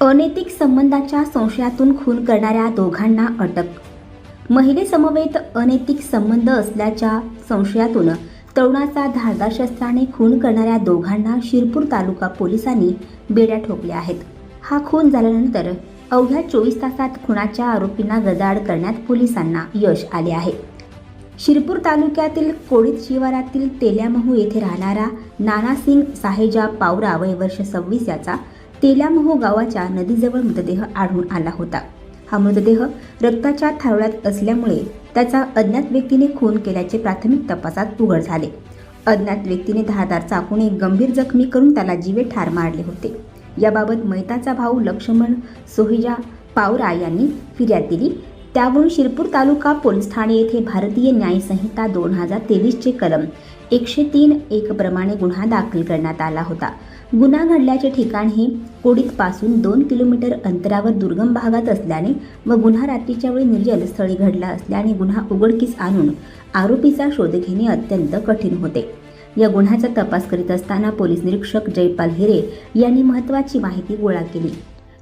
अनैतिक संबंधाच्या संशयातून खून करणाऱ्या दोघांना अटक. महिलेसमवेत अनैतिक संबंध असल्याच्या संशयातून तरुणाचा धारदार शस्त्राने खून करणाऱ्या दोघांना शिरपूर तालुका पोलिसांनी बेड्या ठोकल्या आहेत. हा खून झाल्यानंतर अवघ्या चोवीस तासात खुनाच्या आरोपींना गजाआड करण्यात पोलिसांना यश आले आहे. शिरपूर तालुक्यातील कोळीत शिवारातील तेल्यामहू येथे राहणारा नानासिंग साहेजा पावरा वय वर्ष सव्वीस याचा तेल्यामहू गावाच्या नदीजवळ मृतदेह आढळून आला होता. हा मृतदेह रक्ताच्या थारोळ्यात असल्यामुळे त्याचा अज्ञात व्यक्तीने खून केल्याचे प्राथमिक तपासात उघड झाले. अज्ञात व्यक्तीने धारदार चाकूने गंभीर जखमी करून त्याला जीवे ठार मारले होते. याबाबत मैताचा भाऊ लक्ष्मण सोहिजा पावरा यांनी फिर्याद दिली. त्यावरून शिरपूर तालुका पोलीस ठाणे येथे भारतीय न्यायसंहिता दोन हजार तेवीसचे कलम एकशे तीन एक प्रमाणे गुन्हा दाखल करण्यात आला होता. गुन्हा घडल्याचे ठिकाण हे कोडीतपासून दोन किलोमीटर अंतरावर दुर्गम भागात असल्याने व गुन्हा रात्रीच्या वेळी निर्जल स्थळी घडला असल्याने गुन्हा उघडकीस आणून आरोपीचा शोध घेणे अत्यंत कठीण होते. या गुन्ह्याचा तपास करीत असताना पोलीस निरीक्षक जयपाल हिरे यांनी महत्त्वाची माहिती गोळा केली.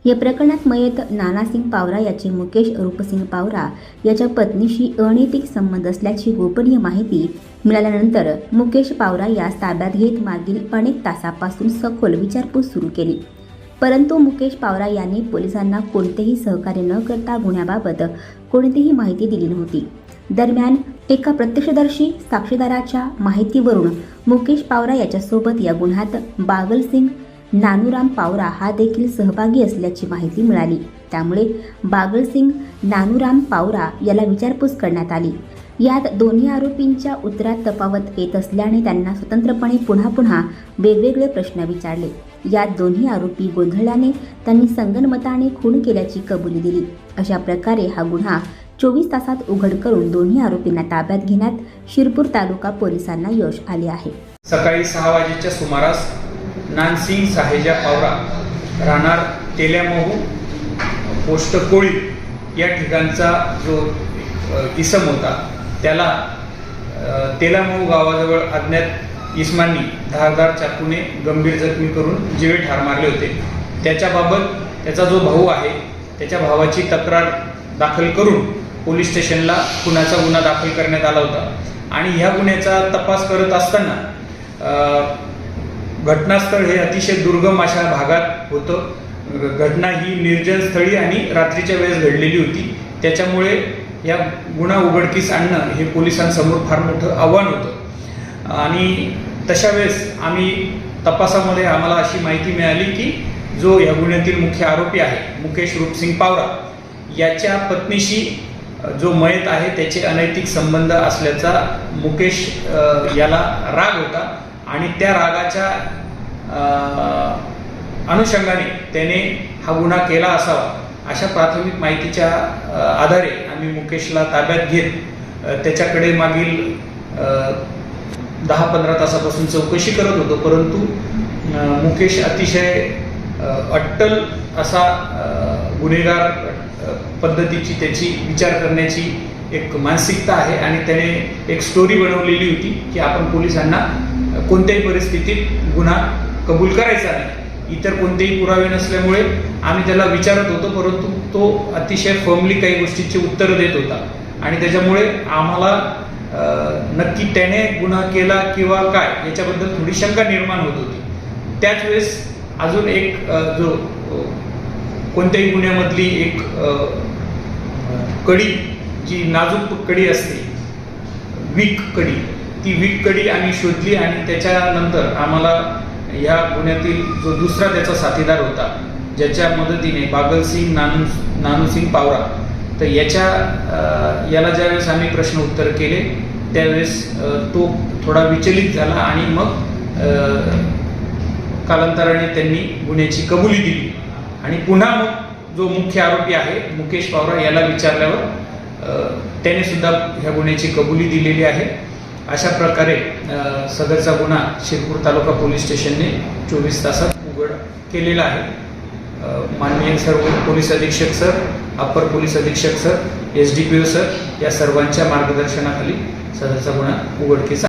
या प्रकरणात मयत नानासिंग पावरा याचे मुकेश रूपसिंग पावरा याच्या पत्नीशी अनैतिक संबंध असल्याची गोपनीय माहिती मिळाल्यानंतर मुकेश पावरा यास ताब्यात घेत मागील अनेक तासापासून सखोल विचारपूस सुरू केली. परंतु मुकेश पावरा यांनी पोलिसांना कोणतेही सहकार्य न करता गुन्ह्याबाबत कोणतीही माहिती दिली नव्हती. दरम्यान एका प्रत्यक्षदर्शी साक्षीदाराच्या माहितीवरून मुकेश पावरा याच्यासोबत या गुन्ह्यात बागलसिंग नानूराम पावरा हा देखील सहभागी असल्याची माहिती मिळाली. त्यामुळे बागलसिंग नानूराम पावरा याला विचारपूस करण्यात आली. यात दोन्ही आरोपींच्या उत्तरात तफावत येत असल्याने त्यांना स्वतंत्रपणे पुन्हा पुन्हा वेगवेगळे प्रश्न विचारले. यात दोन्ही आरोपी गोंधळल्याने त्यांनी संगनमताने खून केल्याची कबुली दिली. अशा प्रकारे हा गुन्हा चोवीस तासात उघड करून दोन्ही आरोपींना ताब्यात घेण्यात शिरपूर तालुका पोलिसांना यश आले आहे. सकाळी सहा वाजेच्या सुमारास नानसिंग साहेजा पावरा राहणार तेल्यामहू पोस्ट कोळी या ठिकाणचा जो इसम होता त्याला तेलामहू गावाजवळ अज्ञात इसमांनी धारदार चाकूने गंभीर जखमी करून जीवे ठार मारले होते. त्याच्याबाबत त्याचा जो भाऊ आहे त्याच्या भावाची तक्रार दाखल करून पोलीस स्टेशनला खुनाचा गुन्हा दाखल करण्यात आला होता. आणि ह्या गुन्ह्याचा तपास करत असताना घटनास्थळ हे अतिशय दुर्गम अशा भागात होतं. घटना ही निर्जन स्थळी आणि रात्रीच्या वेळेस घडलेली होती. त्याच्यामुळे या गुन्हा उघडकीस आणणं हे पोलिसांसमोर फार मोठं आव्हान होतं. आणि तशा वेळेस आम्ही तपासामध्ये आम्हाला अशी माहिती मिळाली की जो या गुन्ह्यातील मुख्य आरोपी आहे मुकेश रूपसिंग पावरा याच्या पत्नीशी जो मयत आहे त्याचे अनैतिक संबंध असल्याचा मुकेश याला राग होता. आणि त्या रागाच्या अनुषंगाने त्याने हा गुन्हा केला असावा अशा प्राथमिक माहितीच्या आधारे आम्ही मुकेशला ताब्यात घेत त्याच्याकडे मागील दहा पंधरा तासापासून चौकशी करत होतो. परंतु मुकेश अतिशय अट्टल असा गुन्हेगार पद्धतीची त्याची विचार करण्याची एक मानसिकता आहे आणि त्याने एक स्टोरी बनवलेली होती की आपण पोलिसांना कोणत्याही परिस्थितीत गुन्हा कबूल करायचा नाही. इतर कोणतेही पुरावे नसल्यामुळे आम्ही त्याला विचारत होतो परंतु तो अतिशय फर्मली काही गोष्टीची उत्तरं देत होता. आणि त्याच्यामुळे आम्हाला नक्की त्याने गुन्हा केला किंवा काय याच्याबद्दल थोडी शंका निर्माण होत होती. त्याच वेळेस अजून एक जो कोणत्याही गुन्ह्यामधली एक कडी जी नाजूक कडी असते वीक कडी ती वीट कडी आम्ही शोधली आणि त्याच्यानंतर आम्हाला ह्या गुन्ह्यातील जो दुसरा त्याचा साथीदार होता ज्याच्या मदतीने बागलसिंग नानू नानूसिंग पावरा तर याच्या याला ज्यावेळेस आम्ही प्रश्न उत्तर केले त्यावेळेस तो थोडा विचलित झाला आणि मग कालांतराने त्यांनी गुन्ह्याची कबुली दिली. आणि पुन्हा मग जो मुख्य आरोपी आहे मुकेश पावरा याला विचारल्यावर त्याने सुद्धा ह्या गुन्ह्याची कबुली दिलेली आहे. अशा प्रकारे सदरचा गुन्हा शिरपूर तालुका पोलीस स्टेशनने चोवीस तासात उघड केलेला आहे. माननीय सर्व पोलीस अधीक्षक सर अप्पर पोलीस अधीक्षक sir S D P O sir या सर्वांच्या मार्गदर्शनाखाली सदरचा गुन्हा उघडकीचा